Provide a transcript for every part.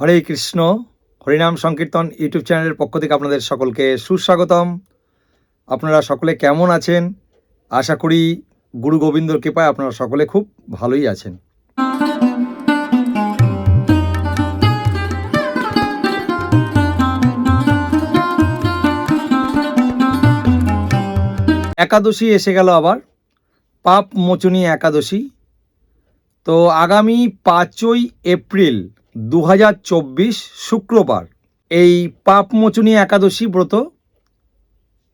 হরে কৃষ্ণ, হরিনাম সংকীর্তন ইউটিউব চ্যানেলের পক্ষ থেকে আপনাদের সকলকে সুস্বাগতম। আপনারা সকলে কেমন আছেন? আশা করি গুরু গোবিন্দর কৃপায় আপনারা সকলে খুব ভালোই আছেন। একাদশী এসে গেল আবার। পাপ মোচনী একাদশী। তো আগামী পাঁচই এপ্রিল দু হাজার চব্বিশ শুক্রবার। এই পাপমোচনী একাদশী ব্রত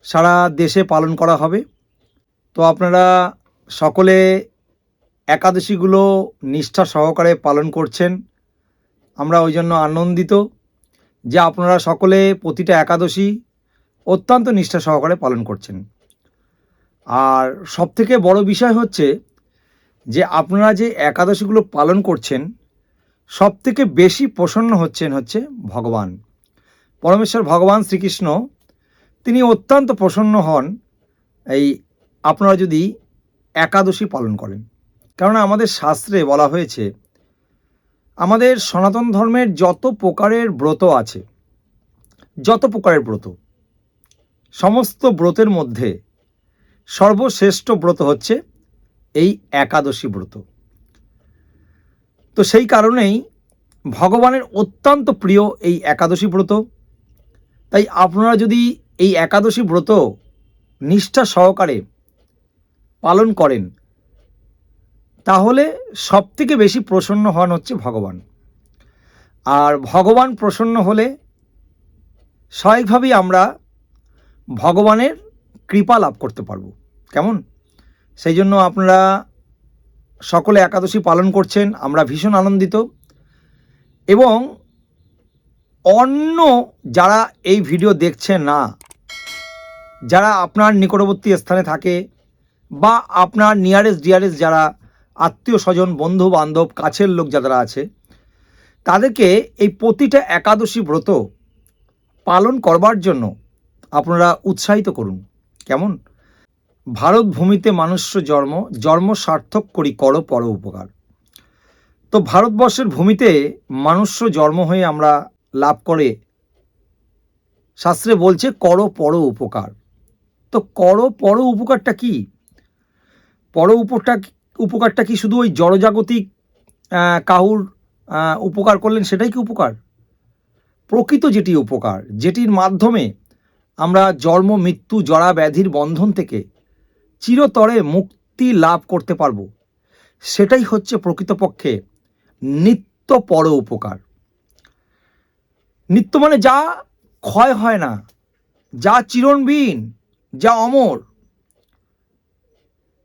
সারা দেশে পালন করা হবে। তো আপনারা সকলে একাদশীগুলো নিষ্ঠা সহকারে পালন করছেন। আমরা ওই জন্য আনন্দিত যে আপনারা সকলে প্রতিটা একাদশী অত্যন্ত নিষ্ঠা সহকারে পালন করছেন। আর সবথেকে বড় বিষয় হচ্ছে যে আপনারা যে একাদশীগুলো পালন করছেন সব থেকে বেশি প্রসন্ন হচ্ছেন হচ্ছে ভগবান। পরমেশ্বর ভগবান শ্রীকৃষ্ণ, তিনি অত্যন্ত প্রসন্ন হন এই আপনারা যদি একাদশী পালন করেন। কেননা আমাদের শাস্ত্রে বলা হয়েছে, আমাদের সনাতন ধর্মের যত প্রকারের ব্রত আছে, যত প্রকারের ব্রত, সমস্ত ব্রতের মধ্যে সর্বশ্রেষ্ঠ ব্রত হচ্ছে এই একাদশী ব্রত। তো সেই কারণেই ভগবানের অত্যন্ত প্রিয় এই একাদশী ব্রত। তাই আপনারা যদি এই একাদশী ব্রত নিষ্ঠা সহকারে পালন করেন, তাহলে সবথেকে বেশি প্রসন্ন হন হচ্ছে ভগবান। আর ভগবান প্রসন্ন হলে স্বাভাবিকভাবেই আমরা ভগবানের কৃপা লাভ করতে পারব। কেমন? সেই জন্য আপনারা সকলে একাদশী পালন করছেন, আমরা ভীষণ আনন্দিত। এবং অন্য যারা এই ভিডিও দেখছেন না, যারা আপনার নিকটবর্তী স্থানে থাকে বা আপনার নিয়ারেস্ট ডিয়ারেস্ট যারা আত্মীয় স্বজন, বন্ধু, বান্ধব, কাছের লোক যারা আছে, তাদেরকে এই প্রতিটা একাদশী ব্রত পালন করবার জন্য আপনারা উৎসাহিত করুন। কেমন? ভারত ভূমিতে মানুষ্য জন্ম জন্ম সার্থক করি কর, পর উপকার। তো ভারতবর্ষের ভূমিতে মানুষ্য জন্ম হয়ে আমরা লাভ করে, শাস্ত্রে বলছে কর, পর উপকার। তো কর, পর উপকারটা কি? পর উপকারটা উপকারটা কি শুধু ওই জড়জাগতিক কাহুর উপকার করলেন সেটাই কি উপকার? প্রকৃত যেটি উপকার, যেটির মাধ্যমে আমরা জন্ম, মৃত্যু, জরা, ব্যাধির বন্ধন থেকে চিরতরে মুক্তি লাভ করতে পারব। সেটাই হচ্ছে প্রকৃতপক্ষে নিত্য পর উপকার। নিত্য মানে যা ক্ষয় হয় না, যা চিরণবিহীন যা অমর।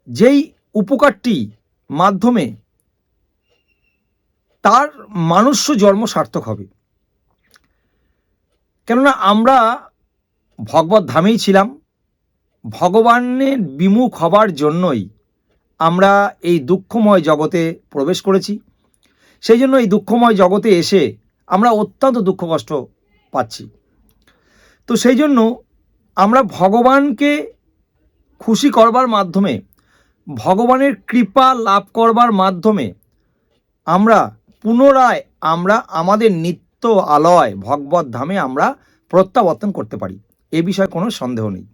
যেই উপকারটি মাধ্যমে তার মানুষ্য জন্ম সার্থক হবে। কেননা আমরা ভগবত ধামেই ছিলাম ভগবানের বিমুখ হবার জন্যই আমরা এই দুঃখময় জগতে প্রবেশ করেছি। সেই জন্য এই দুঃখময় জগতে এসে আমরা অত্যন্ত দুঃখ কষ্ট পাচ্ছি। তো সেই জন্য আমরা ভগবানকে খুশি করবার মাধ্যমে, ভগবানের কৃপা লাভ করবার মাধ্যমে আমরা পুনরায় আমরা আমাদের নিত্য আলয় ভগবত ধামে আমরা প্রত্যাবর্তন করতে পারি। এ বিষয়ে কোনো সন্দেহ নেই।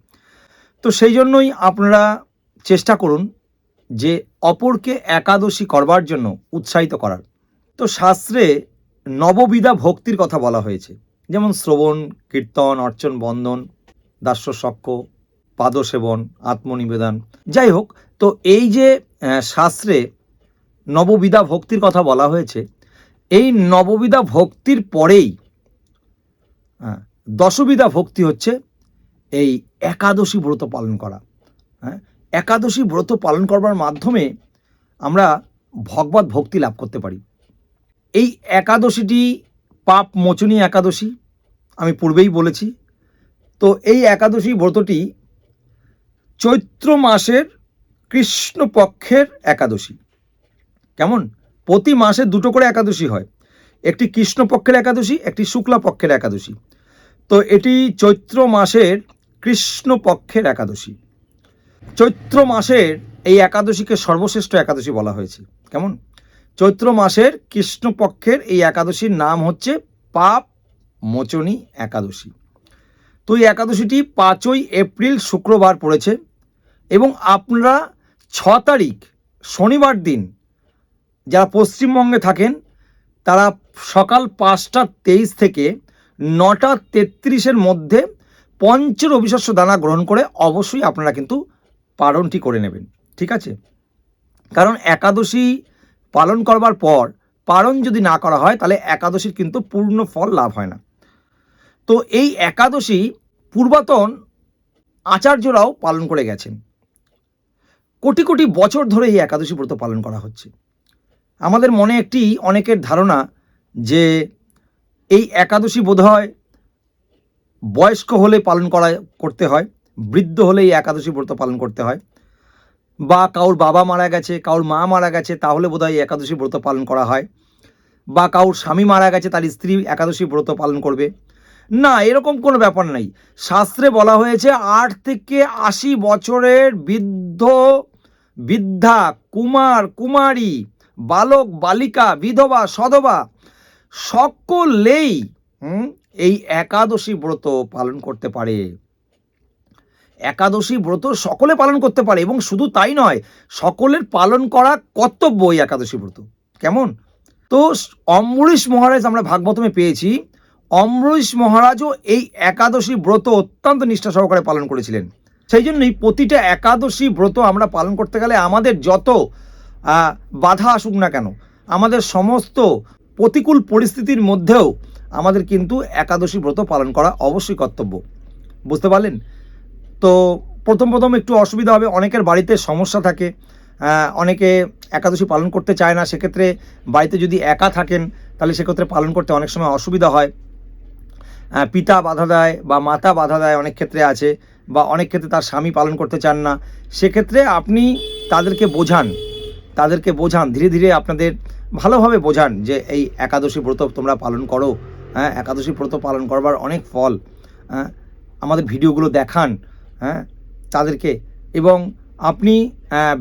তো সেই জন্যই আপনারা চেষ্টা করুন যে অপরকে একাদশী করবার জন্য উৎসাহিত করার। তো শাস্ত্রে নববিধা ভক্তির কথা বলা হয়েছে। যেমন শ্রবণ, কীর্তন, অর্চন, বন্দন দাস্য পাদসেবন, আত্মনিবেদন, যাই হোক, তো এই যে শাস্ত্রে নববিধা ভক্তির কথা বলা হয়েছে, এই নববিধা ভক্তির পরেই দশবিধা ভক্তি হচ্ছে এই একাদশী ব্রত পালন করা। হ্যাঁ? একাদশী ব্রত পালন করবার মাধ্যমে আমরা ভগবত ভক্তি লাভ করতে পারি। এই একাদশীটি পাপ মোচনী একাদশী, আমি পূর্বেই বলেছি। তো এই একাদশী ব্রতটি চৈত্র মাসের কৃষ্ণপক্ষের একাদশী। কেমন? প্রতি মাসে দুটো করে একাদশী হয়। একটি কৃষ্ণপক্ষের একাদশী, একটি শুক্লা পক্ষের একাদশী। তো এটি চৈত্র মাসের কৃষ্ণপক্ষের একাদশী। চৈত্র মাসের এই একাদশীকে সর্বশ্রেষ্ঠ একাদশী বলা হয়েছে। কেমন? চৈত্র মাসের কৃষ্ণপক্ষের এই একাদশীর নাম হচ্ছে পাপ মোচনী একাদশী। তো এই একাদশীটি পাঁচই এপ্রিল শুক্রবার পড়েছে এবং আপনারা ছ তারিখ শনিবার দিন যারা পশ্চিমবঙ্গে থাকেন, তারা সকাল পাঁচটা তেইশ থেকে নটা তেত্রিশের মধ্যে পঞ্চ রবিশস্য দানা গ্রহণ করে অবশ্যই আপনারা কিন্তু পালনটি করে নেবেন, ঠিক আছে? কারণ একাদশী পালন করবার পর পালন যদি না করা হয়, তাহলে একাদশীর কিন্তু পূর্ণ ফল লাভ হয় না। তো এই একাদশী পূর্বাতন আচার্যরাও পালন করে গেছেন। কোটি কোটি বছর ধরে এই একাদশী ব্রত পালন করা হচ্ছে। আমাদের মনে একটি অনেকের ধারণা যে এই একাদশী বোধহয় বয়স্ক হলে পালন করা, করতে হয়, বৃদ্ধ হলে এই একাদশী ব্রত পালন করতে হয়। বা কাউর বাবা মারা গেছে, কাউর মা মারা গেছে, তাহলে বোধহয় একাদশী ব্রত পালন করা হয়। বা কাউর স্বামী মারা গেছে তার স্ত্রী একাদশী ব্রত পালন করবে। না, এরকম কোনো ব্যাপার নাই। শাস্ত্রে বলা হয়েছে, আট থেকে আশি বছরের বৃদ্ধ, বৃদ্ধা, কুমার, কুমারী, বালক, বালিকা, বিধবা, সধবা, সকলেই এই একাদশী ব্রত পালন করতে পারে। একাদশী ব্রত সকলে পালন করতে পারে এবং শুধু তাই নয়, সকলের পালন করা কর্তব্য এই একাদশী ব্রত। কেমন? তো অম্বরীশ মহারাজ আমরা ভাগবতমে পেয়েছি অম্বরীশ মহারাজও এই একাদশী ব্রত অত্যন্ত নিষ্ঠা সহকারে পালন করেছিলেন। সেই জন্যই প্রতিটা একাদশী ব্রত আমরা পালন করতে গেলে আমাদের যত বাধা আসুক না কেন, আমাদের সমস্ত প্রতিকূল পরিস্থিতির মধ্যেও আমাদের কিন্তু একাদশী ব্রত পালন করা অবশ্যই কর্তব্য। বুঝতে পারলেন? তো প্রথম প্রথম একটু অসুবিধা হবে, অনেকের বাড়িতে সমস্যা থাকে অনেকে একাদশী পালন করতে চায় না, সেক্ষেত্রে বাড়িতে যদি একা থাকেন, তাহলে সেক্ষেত্রে পালন করতে অনেক সময় অসুবিধা হয়। পিতা বাধা দেয় বা মাতা বাধা দেয় অনেক ক্ষেত্রে আছে, বা অনেক ক্ষেত্রে তার স্বামী পালন করতে চান না, সেক্ষেত্রে আপনি তাদেরকে বোঝান তাদেরকে বোঝান, ধীরে ধীরে আপনাদের ভালোভাবে বোঝান যে এই একাদশী ব্রত তোমরা পালন করো। হ্যাঁ একাদশী ব্রত পালন করবার অনেক ফল হ্যাঁ আমাদের ভিডিওগুলো দেখান হ্যাঁ তাদেরকে। এবং আপনি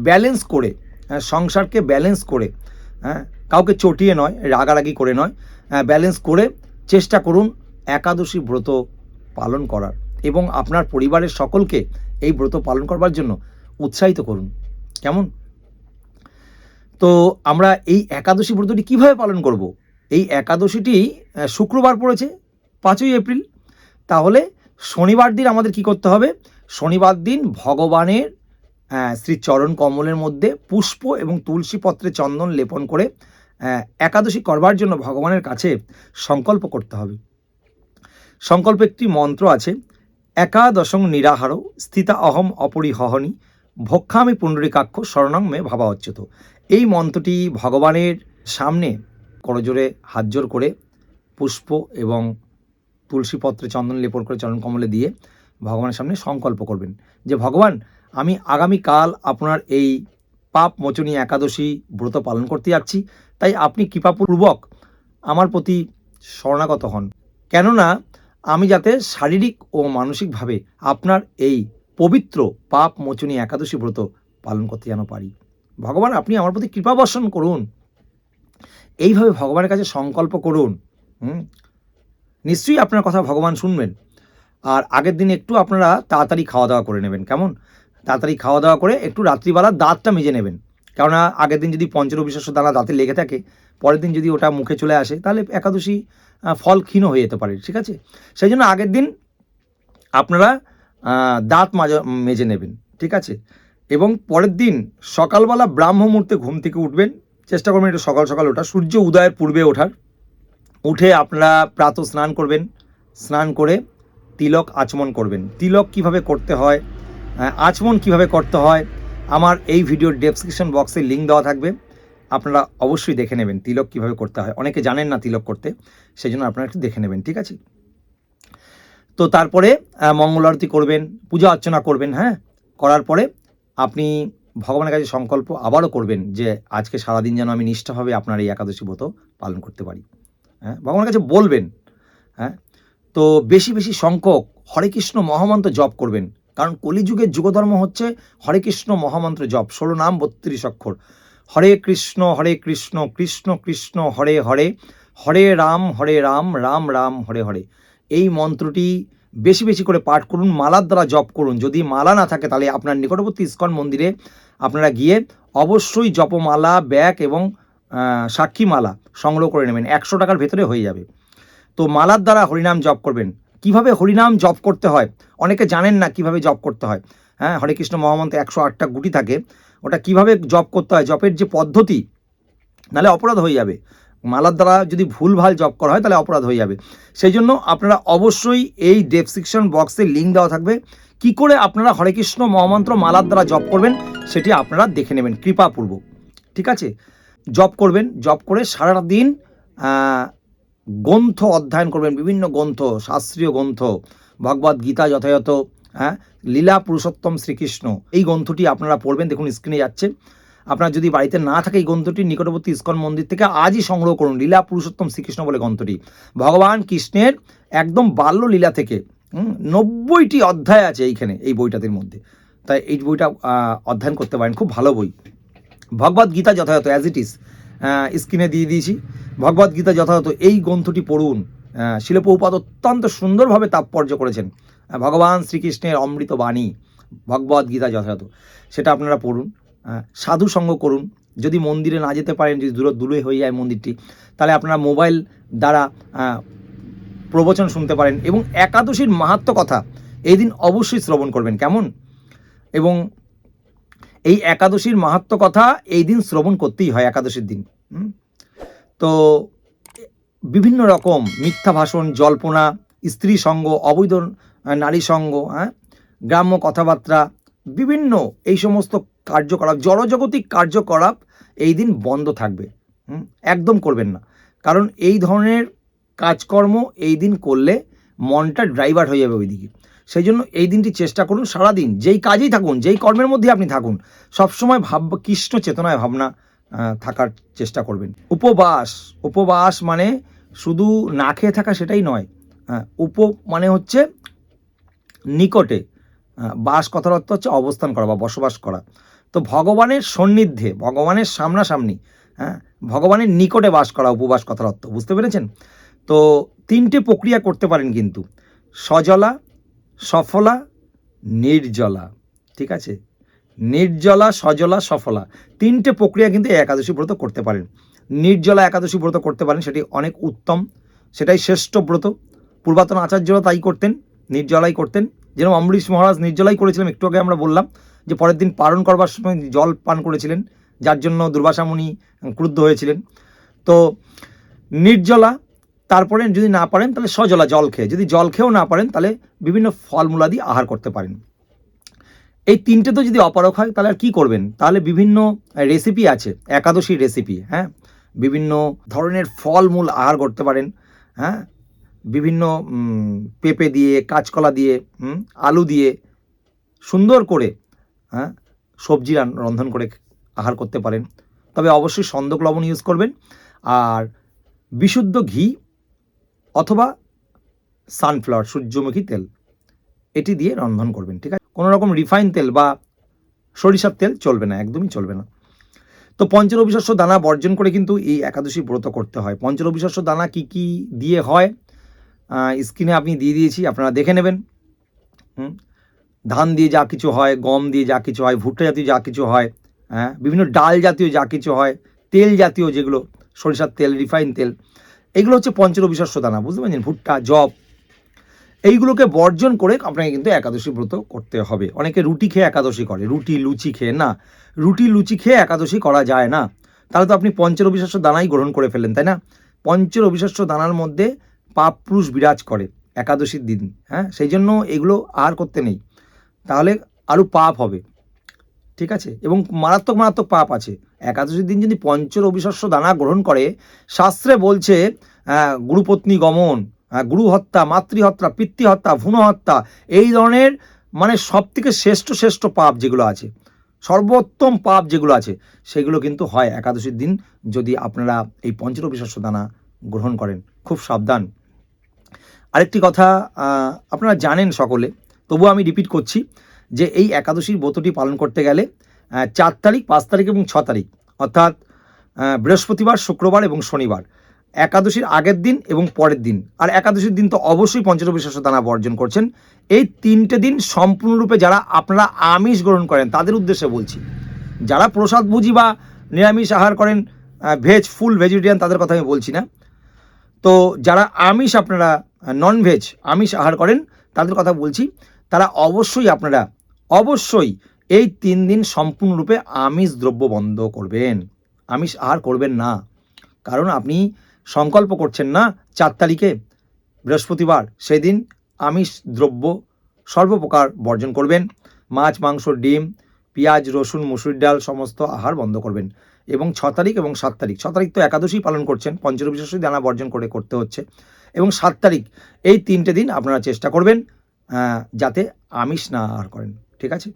ব্যালেন্স করে হ্যাঁ, সংসারকে ব্যালেন্স করে হ্যাঁ কাউকে চটিয়ে নয় রাগারাগি করে নয় ব্যালেন্স করে চেষ্টা করুন একাদশী ব্রত পালন করার। এবং আপনার পরিবারের সকলকে এই ব্রত পালন করবার জন্য উৎসাহিত করুন। কেমন? তো আমরা এই একাদশী ব্রতটি কীভাবে পালন করব? এই একাদশীটি শুক্রবার পড়েছে, পাঁচই এপ্রিল। তাহলে শনিবার দিন আমাদের কি করতে হবে? শনিবার দিন ভগবানের শ্রী চরণ কমলের মধ্যে পুষ্প এবং তুলসী পত্রে চন্দন লেপন করে একাদশী করবার জন্য ভগবানের কাছে সংকল্প করতে হবে। সংকল্প একটি মন্ত্র আছে, একাদশং নিরাহার স্থিতা অহম অপরিহহনি ভক্ষামি পুণ্ডরিকাক্ষ শরণং ভাবা অচ্যুত এই মন্ত্রটি ভগবানের সামনে করজোরে হাত জোর করে পুষ্প এবং তুলসী পত্রে চন্দন লেপন করে চরণ কমলে দিয়ে ভগবানের সামনে সংকল্প করবেন যে, ভগবান, আমি আগামীকাল আপনার এই পাপ মোচনী একাদশী ব্রত পালন করতে যাচ্ছি। তাই আপনি কৃপাপূর্বক আমার প্রতি শরণাগত হন। কেননা, আমি যাতে শারীরিক ও মানসিকভাবে আপনার এই পবিত্র পাপ মোচনী একাদশী ব্রত পালন করতে যেন পারি। ভগবান, আপনি আমার প্রতি কৃপা বর্ষণ করুন। এইভাবে ভগবানের কাছে সংকল্প করুন, হুম? নিশ্চয়ই আপনার কথা ভগবান শুনবেন। আর আগের দিন একটু আপনারা তাড়াতাড়ি খাওয়া দাওয়া করে নেবেন, কেমন? তাড়াতাড়ি খাওয়া দাওয়া করে একটু রাত্রিবেলা দাঁতটা মেজে নেবেন। কেননা আগের দিন যদি পঞ্চরবিশ্বাস দানা দাঁতে লেগে থাকে, পরের দিন যদি ওটা মুখে চলে আসে, তাহলে একাদশী ফল ক্ষীণ হয়ে যেতে পারে, ঠিক আছে? সেই জন্য আগের দিন আপনারা দাঁত মাজা মেজে নেবেন, ঠিক আছে? এবং পরের দিন সকালবেলা ব্রাহ্ম মুহূর্তে ঘুম থেকে উঠবেন চেষ্টা করবেন একটু সকাল সকাল ওঠা সূর্য উদয়ের পূর্বে ওঠার। উঠে আপনারা প্রাতঃ স্নান করবেন। স্নান করে তিলক আচমন করবেন। তিলক কীভাবে করতে হয় আহ, আচমন কীভাবে করতে হয় আমার এই ভিডিওর ডেসক্রিপশন বক্সে লিঙ্ক দেওয়া থাকবে। আপনারা অবশ্যই দেখে নেবেন তিলক কীভাবে করতে হয়। অনেকে জানেন না তিলক করতে সেই জন্য আপনারা একটু দেখে নেবেন ঠিক আছে? তো তারপরে মঙ্গল আরতি করবেন পূজা অর্চনা করবেন হ্যাঁ? করার পরে আপনি ভগবানের কাছে সংকল্প আবারও করবেন যে আজকে সারাদিন যেন আমি নিষ্ঠাভাবে আপনার এই একাদশী ব্রত পালন করতে পারি। হ্যাঁ? ভগবানের কাছে বলবেন হ্যাঁ? তো বেশি বেশি সংখ্যক হরে কৃষ্ণ মহামন্ত্র জপ করবেন। কারণ কলিযুগের যুগধর্ম হচ্ছে হরে কৃষ্ণ মহামন্ত্র জপ। ষোলো নাম, বত্রিশ অক্ষর। হরে কৃষ্ণ হরে কৃষ্ণ কৃষ্ণ কৃষ্ণ, হরে হরে হরে রাম হরে রাম রাম রাম, হরে হরে। এই মন্ত্রটি বেশি বেশি করে পাঠ করুন, মালার দ্বারা জপ করুন। যদি মালা না থাকে, তাহলে আপনার নিকটবর্তী ইস্কন মন্দিরে আপনারা গিয়ে অবশ্যই জপমালা ব্যাগ এবং আহ, সাক্ষী মালা সংগ্রহ করে নেবেন। একশো টাকার ভেতরে হয়ে যাবে। তো মালার দ্বারা হরিনাম জপ করবেন। কীভাবে হরিনাম জপ করতে হয়? অনেকে জানেন না কীভাবে জপ করতে হয়। হ্যাঁ হরে কৃষ্ণ মহামন্ত্রে একশো আটটা গুটি থাকে। ওটা কীভাবে জপ করতে হয়? জপের যে পদ্ধতি নাহলে অপরাধ হয়ে যাবে। মালার দ্বারা যদি ভুলভাল জপ করা হয় তাহলে অপরাধ হয়ে যাবে। সেই জন্য আপনারা অবশ্যই এই ডেসক্রিপশন বক্সে লিঙ্ক দেওয়া থাকবে। কি করে আপনারা হরে কৃষ্ণ মহামন্ত্র মালার দ্বারা জপ করবেন সেটি আপনারা দেখে নেবেন, কৃপাপূর্বক। ঠিক আছে? জপ করবেন, জপ করে সারা দিন গ্রন্থ অধ্যয়ন করবেন, বিভিন্ন গ্রন্থ, শাস্ত্রীয় গ্রন্থ ভগবদ গীতা যথাযথ হ্যাঁ লীলা পুরুষোত্তম শ্রীকৃষ্ণ, এই গ্রন্থটি আপনারা পড়বেন, দেখুন স্ক্রিনে যাচ্ছে। আপনার যদি বাড়িতে না থাকে এই গ্রন্থটি, নিকটবর্তী ইস্কন মন্দির থেকে আজই সংগ্রহ করুন, লীলা পুরুষোত্তম শ্রীকৃষ্ণ বলে গ্রন্থটি। ভগবান কৃষ্ণের একদম বাল্য লীলা থেকে নব্বইটি অধ্যায় আছে এইখানে এই বইটাদের মধ্যে। তাই এই বইটা অধ্যয়ন করতে পারেন খুব ভালো বই। ভগবদ গীতা যথাযথ অ্যাজ ইট ইজ স্ক্রিনে দিয়ে দিয়েছি। ভগবদ গীতা যথাযথ এই গ্রন্থটি পড়ুন। আহ, অত্যন্ত সুন্দরভাবে তাৎপর্য করেছেন। ভগবান শ্রীকৃষ্ণের অমৃত বাণী ভগবদ গীতা যথাযথ সেটা আপনারা পড়ুন। সাধু সঙ্গ করুন। যদি মন্দিরে না যেতে পারেন যদি দূর দূরে হয়ে যায় মন্দিরটি তাহলে আপনারা মোবাইল দ্বারা প্রবচন শুনতে পারেন এবং একাদশীর মাহাত্ম কথা এই দিন অবশ্যই শ্রবণ করবেন। কেমন? এবং এই একাদশীর মাহাত্ম কথা এই দিন শ্রবণ করতেই হয়, একাদশীর দিন? তো বিভিন্ন রকম মিথ্যা ভাষণ, জল্পনা, স্ত্রী সঙ্গ, অবৈধ নারী সঙ্গ হ্যাঁ? গ্রাম্য কথাবার্তা, বিভিন্ন এই সমস্ত কার্যকলাপ, জড়জগতিক কার্যকলাপ এই দিন বন্ধ থাকবে। একদম করবেন না। কারণ এই ধরনের কাজকর্ম এই দিন করলে মনটা ড্রাইভার হয়ে যাবে ওইদিকে। সেই জন্য এই দিনটি চেষ্টা করুন সারাদিন যেই কাজেই থাকুন যেই কর্মের মধ্যে আপনি থাকুন সবসময় ভাব কৃষ্ণ চেতনায় ভাবনা থাকার চেষ্টা করবেন। উপবাস উপবাস মানে শুধু না খেয়ে থাকা সেটাই নয় হ্যাঁ, উপ মানে হচ্ছে নিকটে বাস কথার অর্থ হচ্ছে অবস্থান করা বা বসবাস করা। তো ভগবানের সন্নিধ্যে ভগবানের সামনাসামনি হ্যাঁ ভগবানের নিকটে বাস করা উপবাস কথার অর্থ বুঝতে পেরেছেন? তো তিনটে প্রক্রিয়া করতে পারেন কিন্তু। সজলা, সফলা, নির্জলা, ঠিক আছে? নির্জলা, সজলা, সফলা, তিনটে প্রক্রিয়া কিন্তু একাদশী ব্রত করতে পারেন। নির্জলা একাদশী ব্রত করতে পারেন, সেটি অনেক উত্তম, সেটাই শ্রেষ্ঠ ব্রত। পূর্বাতন আচার্যরা তাই করতেন, নির্জলাই করতেন। যেরকম অমরিশ মহারাজ নির্জলাই করেছিলাম একটু আগে আমরা বললাম যে পরের দিন পালন করবার সময় জল পান করেছিলেন, যার জন্য দুর্বাসা মুনি ক্রুদ্ধ হয়েছিলেন। তো নির্জলা তারপরে যদি না পারেন তাহলে সজলা জল খেয়ে, যদি জল খেয়েও না পারেন তাহলে বিভিন্ন ফলমূলাদি আহার করতে পারেন। এই তিনটে তো যদি অপারক হয়, তাহলে আর কী করবেন? তাহলে বিভিন্ন রেসিপি আছে, একাদশী রেসিপি হ্যাঁ? বিভিন্ন ধরনের ফলমূল আহার করতে পারেন হ্যাঁ? বিভিন্ন পেঁপে দিয়ে, কাঁচকলা দিয়ে আলু দিয়ে সুন্দর করে হ্যাঁ? সবজি রান- রন্ধন করে আহার করতে পারেন। তবে অবশ্যই সন্দক লবণ ইউজ করবেন। আর বিশুদ্ধ ঘি অথবা সানফ্লাওয়ার সূর্যমুখী তেল। এটি দিয়ে রন্ধন করবেন, ঠিক আছে? কোনো রকম রিফাইন তেল বা সরিষার তেল চলবে না, একদমই চলবে না। তো পঞ্চরবিশস্য দানা বর্জন করে কিন্তু এই একাদশী ব্রত করতে হয়। পঞ্চরবিশস্য দানা কি কি দিয়ে হয় স্ক্রিনে আপনি দিয়ে দিয়েছি, আপনারা দেখে নেবেন। ধান দিয়ে যা কিছু হয়, গম দিয়ে যা কিছু হয়, ভুট্টা জাতীয় যা কিছু হয় হ্যাঁ? বিভিন্ন ডাল জাতীয় যা কিছু হয়, তেল জাতীয় যেগুলো, সরিষার তেল রিফাইন তেল। এইগুলো হচ্ছে পঞ্চরবিশস্য দানা, বুঝতে পারছেন? ভুট্টা জব এইগুলোকে বর্জন করে আপনাকে কিন্তু একাদশী ব্রত করতে হবে। অনেকে রুটি খেয়ে একাদশী করে, রুটি, লুচি খেয়ে, না, রুটি, লুচি খেয়ে একাদশী করা যায় না। তাহলে তো আপনি পঞ্চরবিশস্য দানাই গ্রহণ করে ফেলেন, তাই না? পঞ্চরবিশস্য দানার মধ্যে পাপ পুরুষ বিরাজ করে একাদশীর দিন হ্যাঁ? সেই জন্য এগুলো আর করতে নেই। তাহলে আরও পাপ হবে, ঠিক আছে? এবং মারাত্মক মারাত্মক পাপ আছে। একাদশীর দিন যদি পঞ্চর অবিশস্য দানা গ্রহণ করে, শাস্ত্রে বলছে গুরুপত্নী গমন গুরু হত্যা মাতৃহত্যা, পিতৃহত্যা ভ্রূণ হত্যা এই ধরনের মানে সব থেকে শ্রেষ্ঠ শ্রেষ্ঠ পাপ যেগুলো আছে, সর্বোত্তম পাপ যেগুলো আছে, সেগুলো কিন্তু হয় একাদশীর দিন যদি আপনারা এই পঞ্চর অবিশস্য দানা গ্রহণ করেন। খুব সাবধান। আরেকটি কথা আপনারা জানেন সকলে, তবুও আমি রিপিট করছি যে এই একাদশীর ব্রতটি পালন করতে গেলে চার তারিখ, পাঁচ তারিখ এবং ছ তারিখ, অর্থাৎ বৃহস্পতিবার, শুক্রবার এবং শনিবার। একাদশীর আগের দিন এবং পরের দিন। আর একাদশীর দিন তো অবশ্যই পঞ্চরবিশ্বাস দানা বর্জন করছেন। এই তিনটে দিন সম্পূর্ণরূপে যারা আপনারা আমিষ গ্রহণ করেন, তাদের উদ্দেশ্যে বলছি। যারা প্রসাদ বুঝি বা নিরামিষ আহার করেন ভেজ ফুল ভেজিটেরিয়ান তাদের কথা আমি বলছি না। তো যারা আমিষ আপনারা নন ভেজ আমিষ আহার করেন, তাদের কথা বলছি। তারা অবশ্যই আপনারা, অবশ্যই এই তিন দিন সম্পূর্ণরূপে আমিষ দ্রব্য বন্ধ করবেন। আমিষ আহার করবেন না। কারণ আপনি সংকল্প করছেন না, চার তারিখে বৃহস্পতিবার সেদিন আমিষ দ্রব্য সর্বপ্রকার বর্জন করবেন। মাছ, মাংস, ডিম, পেঁয়াজ, রসুন মুসুর ডাল সমস্ত আহার বন্ধ করবেন। এবং ছ তারিখ এবং সাত তারিখ, ছ তারিখ তো একাদশী পালন করছেন পঞ্চরবিশ্বাসী দানা বর্জন করে করতে হচ্ছে। এবং সাত তারিখ, এই তিনটে দিন আপনারা চেষ্টা করবেন যাতে আমিষ না আহার করেন। ঠিক আছে?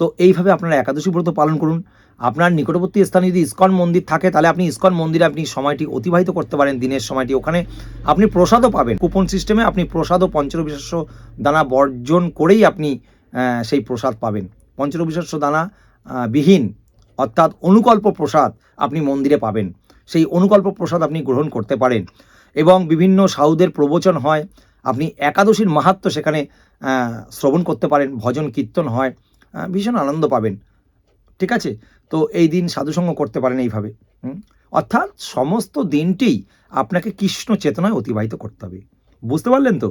তো এইভাবে আপনারা একাদশী ব্রত পালন করুন। আপনার নিকটবর্তী স্থানে যদি ইস্কন মন্দির থাকে, তাহলে আপনি ইস্কন মন্দিরে আপনি সময়টি অতিবাহিত করতে পারেন, দিনের সময়টি। ওখানে আপনি প্রসাদও পাবেন। কুপন সিস্টেমে আপনি প্রসাদও পঞ্চরবিশ্বাস্য দানা বর্জন করেই আপনি সেই প্রসাদ পাবেন। পঞ্চরবিশ্বাস্য দানা বিহীন অর্থাৎ অনুকল্প প্রসাদ আপনি মন্দিরে পাবেন। সেই অনুকল্প প্রসাদ আপনি গ্রহণ করতে পারেন। এবং বিভিন্ন সাউদের প্রবচন হয়, আপনি একাদশীর মাহাত্ম সেখানে শ্রবণ করতে পারেন, ভজন কীর্তন হয়। ভীষণ আনন্দ পাবেন। ঠিক আছে? তো এই দিন সাধুসঙ্গ করতে পারেন এইভাবে? অর্থাৎ সমস্ত দিনটি আপনাকে কৃষ্ণ চেতনায় অতিবাহিত করতে হবে। বুঝতে পারলেন তো?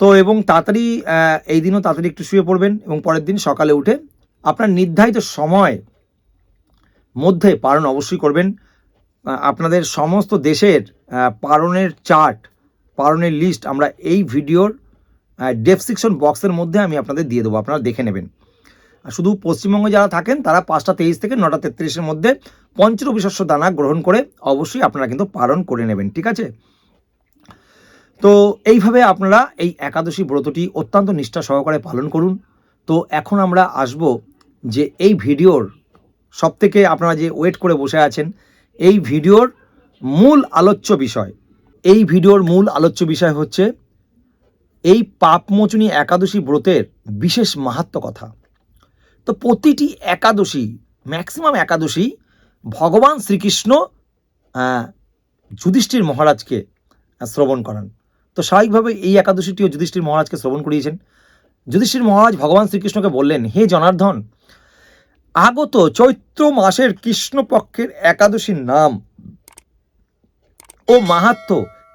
তো এবং তাড়াতাড়ি এই দিনও তাড়াতাড়ি একটু শুয়ে পড়বেন এবং পরের দিন সকালে উঠে আপনার নির্ধারিত সময় মধ্যে পালন অবশ্যই করবেন। আপনাদের সমস্ত দেশের পালনের চার্ট, পালনের লিস্ট আমরা এই ভিডিওর ডেসক্রিপশন বক্সের মধ্যে আমি আপনাদের দিয়ে দেবো, আপনারা দেখে নেবেন। আর শুধু পশ্চিমবঙ্গে যারা থাকেন, তারা পাঁচটা তেইশ থেকে নটা তেত্রিশের মধ্যে পঞ্চরবিশস্য দানা গ্রহণ করে অবশ্যই আপনারা কিন্তু পালন করে নেবেন, ঠিক আছে? তো এইভাবে আপনারা এই একাদশী ব্রতটি অত্যন্ত নিষ্ঠা সহকারে পালন করুন। তো এখন আমরা আসব যে এই ভিডিওর সব থেকে আপনারা যে ওয়েট করে বসে আছেন, এই ভিডিওর মূল আলোচ্য বিষয়। এই ভিডিওর মূল আলোচ্য বিষয় হচ্ছে এই পাপমোচনী একাদশী ব্রতের বিশেষ মাহাত্ম কথা। তো প্রতিটি একাদশী ম্যাক্সিমাম একাদশী ভগবান শ্রীকৃষ্ণ যুধিষ্ঠির মহারাজকে শ্রবণ করান। তো স্বাভাবিকভাবে এই একাদশীটিও যুধিষ্ঠির মহারাজকে শ্রবণ করিয়েছেন। যুধিষ্ঠির মহারাজ ভগবান শ্রীকৃষ্ণকে বললেন, হে জনার্দন, আগত চৈত্র মাসের কৃষ্ণপক্ষের একাদশীর নাম ও মাহাত্ম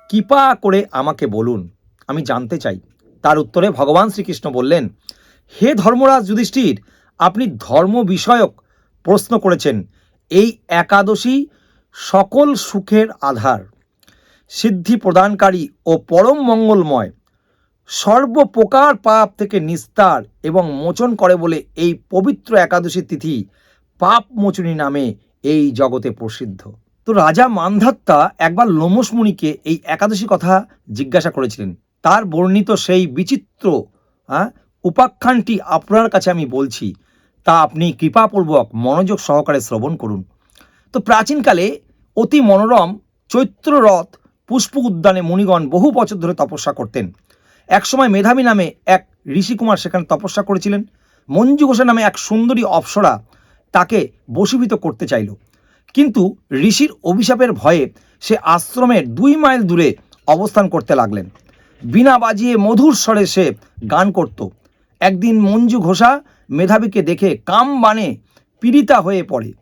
কৃপা করে আমাকে বলুন। আমি জানতে চাই। তার উত্তরে ভগবান শ্রীকৃষ্ণ বললেন, হে ধর্মরাজ যুধিষ্ঠির, আপনি ধর্ম বিষয়ক প্রশ্ন করেছেন। এই একাদশী সকল সুখের আধার। সিদ্ধি প্রদানকারী ও পরম মঙ্গলময়, সর্বপ্রকার পাপ থেকে নিস্তার এবং মোচন করে বলে এই পবিত্র একাদশী তিথি পাপ মোচনী নামে এই জগতে প্রসিদ্ধ। তো রাজা মান্ধাত্তা একবার লোমস মুনিকে এই একাদশী কথা জিজ্ঞাসা করেছিলেন তার বর্ণিত সেই বিচিত্র হ্যাঁ উপাখ্যানটি আপনার কাছে আমি বলছি। তা আপনি কৃপাপূর্বক মনোযোগ সহকারে শ্রবণ করুন। তো প্রাচীনকালে অতি মনোরম চৈত্ররথ পুষ্প উদ্যানে মুনিগণ বহু বছর ধরে তপস্যা করতেন। একসময় মেধাবী নামে এক ঋষিকুমার সেখানে তপস্যা করেছিলেন। মঞ্জু ঘোষা নামে এক সুন্দরী অপ্সরা তাকে বশীভূত করতে চাইল। কিন্তু ঋষির অভিশাপের ভয়ে সে আশ্রমের দুই মাইল দূরে অবস্থান করতে লাগলেন। বিনা বাজিয়ে মধুর স্বরে সে গান করত। একদিন মঞ্জু ঘোষা মেধাবীকে দেখে কাম বানে পীড়িতা হয়ে পড়ে।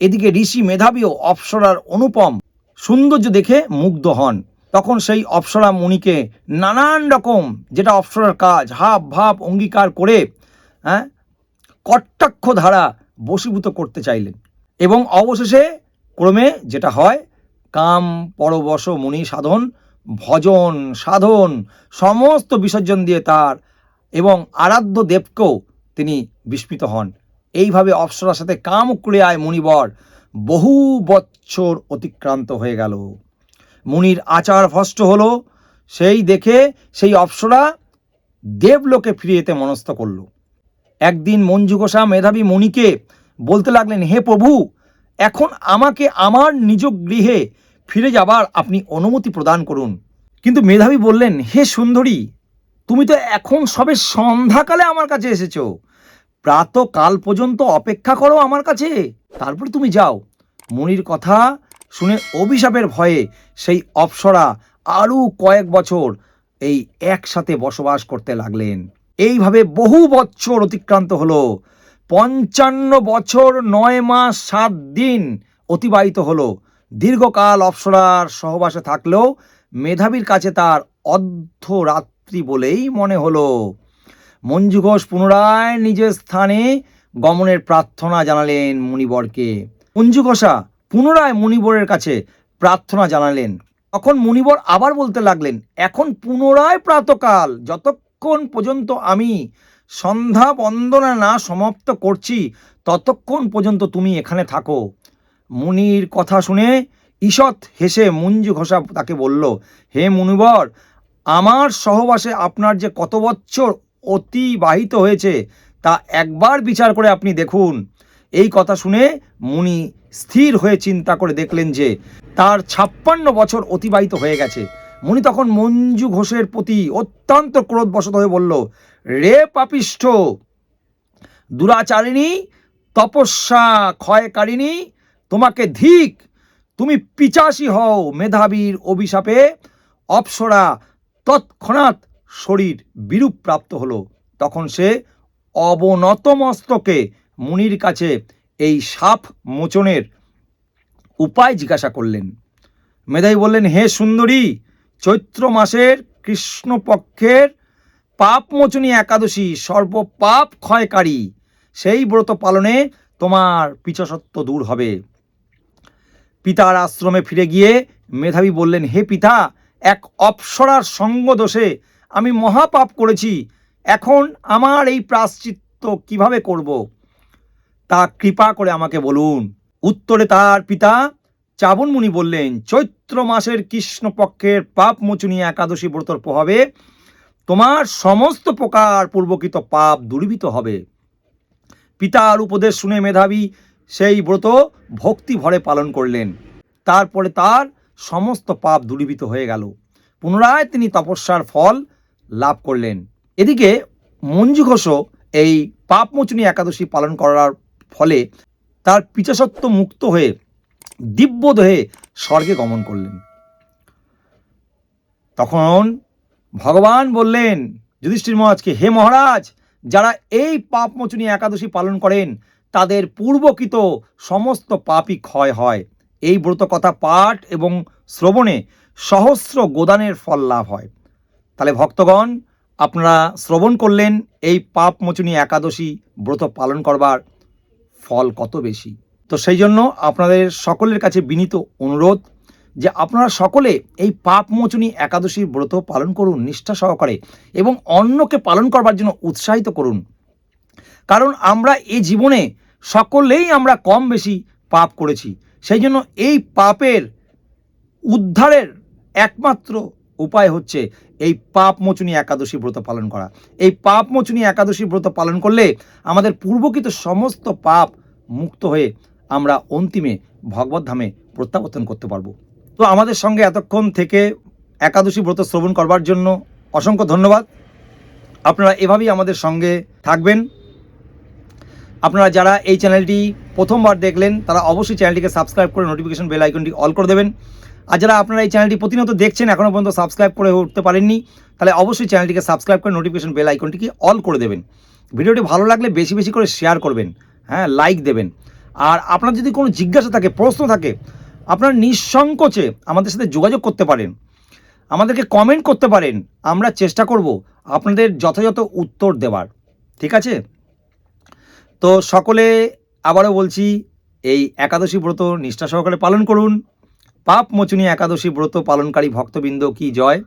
এদিকে ঋষি মেধাবী ও অপ্সরার অনুপম সৌন্দর্য দেখে মুগ্ধ হন। তখন সেই অপ্সরা মুনিকে নানান রকম যেটা অপ্সরার কাজ, হাব ভাব, অঙ্গীকার করে হ্যাঁ কটাক্ষ ধারা বশীভূত করতে চাইলেন। এবং অবশেষে ক্রমে যেটা হয়, কাম, পরবশ, মুনি, সাধন ভজন, সাধন, সমস্ত বিসর্জন দিয়ে তার এবং আরাধ্য দেবকেও তিনি বিস্মিত হন। এইভাবে অপ্সরার সাথে কাম ক্রিয়ায় মুনিবর বহু বৎসর অতিক্রান্ত হয়ে গেল। মুনির আচার ভ্রষ্ট হলো, সেই দেখে সেই অপ্সরা দেবলোকে ফিরে যেতে মনস্থ করল। একদিন মঞ্জু ঘোষা মেধাবী মুনিকে বলতে লাগলেন, হে প্রভু, এখন আমাকে আমার নিজ গৃহে ফিরে যাবার আপনি অনুমতি প্রদান করুন। কিন্তু মেধাবী বললেন, হে সুন্দরী, তুমি তো এখন সবে সন্ধ্যাকালে আমার কাছে এসেছ। প্রাতকাল পর্যন্ত অপেক্ষা করো আমার কাছে। তারপর তুমি যাও। মনির কথা শুনে অভিশাপের ভয়ে সেই অপ্সরা আরও কয়েক বছর এই একসাথে বসবাস করতে লাগলেন। এইভাবে বহু বছর অতিক্রান্ত হলো। পঞ্চান্ন বছর নয় মাস সাত দিন অতিবাহিত হলো। দীর্ঘকাল অপ্সরার সহবাসে থাকলেও মেধাবীর কাছে তার অর্ধরাত্রি বলেই মনে হলো। মঞ্জু ঘোষ পুনরায় নিজের স্থানে গমনের প্রার্থনা জানালেন মুনিবরকে। মঞ্জু ঘোষা পুনরায় মুনিবরের কাছে প্রার্থনা জানালেন। তখন মুনিবর আবার বলতে লাগলেন, এখন পুনরায় প্রাতকাল, যতক্ষণ পর্যন্ত আমি সন্ধ্যা বন্দনা না সমাপ্ত করছি, ততক্ষণ পর্যন্ত তুমি এখানে থাকো। মুনির কথা শুনে ঈষৎ হেসে মঞ্জু ঘোষা তাকে বলল, হে মুনিবর, আমার সহবাসে আপনার যে কত বছর অতিবাহিত হয়েছে, তা একবার বিচার করে আপনি দেখুন। এই কথা শুনে মুনি স্থির হয়ে চিন্তা করে দেখলেন যে, তার ছাপ্পান্ন বছর অতিবাহিত হয়ে গেছে। মুনি তখন মঞ্জু ঘোষের প্রতি অত্যন্ত ক্রোধবশত হয়ে বলল, রে পাপিষ্ঠ, দুরাচারিণী, তপস্যা ক্ষয়কারিণী তোমাকে ধিক। তুমি পিচাসী হও মেধাবীর অভিশাপে। অপ্সরা তৎক্ষণাৎ শরীর বিরূপ প্রাপ্ত হলো। তখন সে অবনত মস্তকে মুনির কাছে এই সাপ মোচনের উপায় জিজ্ঞাসা করলেন। মেধাবী বললেন, হে সুন্দরী, চৈত্র মাসের কৃষ্ণপক্ষের পাপমোচনী একাদশী সর্বপাপ ক্ষয়কারী। সেই ব্রত পালনে তোমার পিছসত্ব দূর হবে। পিতার আশ্রমে ফিরে গিয়ে মেধাবী বললেন, হে পিতা, এক অপ্সরার সঙ্গ দোষে আমি মহাপাপ করেছি। এখন আমার এই প্রাশ্চিত্য কীভাবে করব? তা কৃপা করে আমাকে বলুন। উত্তরে তার পিতা চাবন মুনি বললেন, চৈত্র মাসের কৃষ্ণপক্ষের পাপ মোচনী একাদশী ব্রতর প্রভাবে তোমার সমস্ত প্রকার পূর্বকৃত পাপ দূরীভূত হবে। পিতার উপদেশ শুনে মেধাবী সেই ব্রত ভক্তি ভরে পালন করলেন। তারপরে তার সমস্ত পাপ দূরীভূত হয়ে গেল। পুনরায় তিনি তপস্যার ফল লাভ করলেন। এদিকে মঞ্জু ঘোষও এই পাপমোচনী একাদশী পালন করার ফলে তার পিছসত্ব মুক্ত হয়ে দিব্যদেহে স্বর্গে গমন করলেন। তখন ভগবান বললেন, যুধিষ্ঠির মহারাজকে, হে মহারাজ, যারা এই পাপমোচনী একাদশী পালন করেন তাদের পূর্বকৃত সমস্ত পাপই ক্ষয় হয়। এই ব্রত কথা পাঠ এবং শ্রবণে সহস্র গোদানের ফল লাভ হয়। তাহলে ভক্তগণ, আপনারা শ্রবণ করলেন, এই পাপমোচনী একাদশী ব্রত পালন করবার ফল কত বেশি? তো সেই জন্য আপনাদের সকলের কাছে বিনীত অনুরোধ যে আপনারা সকলে এই পাপমোচনী একাদশীর ব্রত পালন করুন, নিষ্ঠা সহকারে এবং অন্যকে পালন করবার জন্য উৎসাহিত করুন। কারণ আমরা এই জীবনে সকলেই আমরা কম বেশি পাপ করেছি। সেই জন্য এই পাপের উদ্ধারের একমাত্র উপায় হচ্ছে এই পাপ মোচনী একাদশী ব্রত পালন করা। এই পাপ মোচনী একাদশী ব্রত পালন করলে আমাদের পূর্বকৃত সমস্ত পাপ মুক্ত হয়ে আমরা অন্তিমে ভগবত ধামে প্রত্যাবর্তন করতে পারব। তো আমাদের সঙ্গে এতক্ষণ থেকে একাদশী ব্রত শ্রবণ করবার জন্য অসংখ্য ধন্যবাদ। আপনারা এভাবেই আমাদের সঙ্গে থাকবেন। আপনারা যারা এই চ্যানেলটি প্রথমবার দেখলেন, তারা অবশ্যই চ্যানেলটিকে সাবস্ক্রাইব করে নোটিফিকেশন বেল আইকনটি অল করে দেবেন। আর যারা আপনারা এই চ্যানেলটি প্রতিনিয়ত দেখছেন এখনও পর্যন্ত সাবস্ক্রাইব করে উঠতে পারেননি, তাহলে অবশ্যই চ্যানেলটিকে সাবস্ক্রাইব করে নোটিফিকেশন বেল আইকনটিকে অল করে দেবেন। ভিডিওটি ভালো লাগলে বেশি বেশি করে শেয়ার করবেন হ্যাঁ লাইক দেবেন। আর আপনার যদি কোনো জিজ্ঞাসা থাকে, প্রশ্ন থাকে, আপনার নিঃসংকোচে আমাদের সাথে যোগাযোগ করতে পারেন। আমাদেরকে কমেন্ট করতে পারেন, আমরা চেষ্টা করব আপনাদের যথাযথ উত্তর দেওয়ার। ঠিক আছে? তো সকলে আবারও বলছি, এই একাদশী ব্রত নিষ্ঠা সহকারে পালন করুন। পাপ মোচনী একাদশী ব্রত পালনকারী ভক্তবৃন্দ, কি জয়!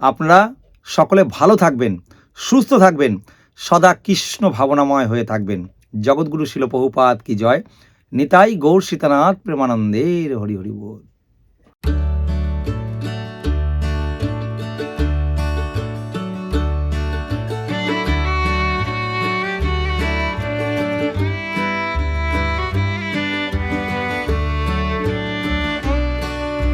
আপনারা সকলে ভালো থাকবেন, সুস্থ থাকবেন, সদা কৃষ্ণ ভাবনাময় হয়ে থাকবেন। জগৎগুরু শিল প্রভুপাত কি জয়! নিতাই গৌর সীতানাথ প্রেমানন্দের হরি হরি বল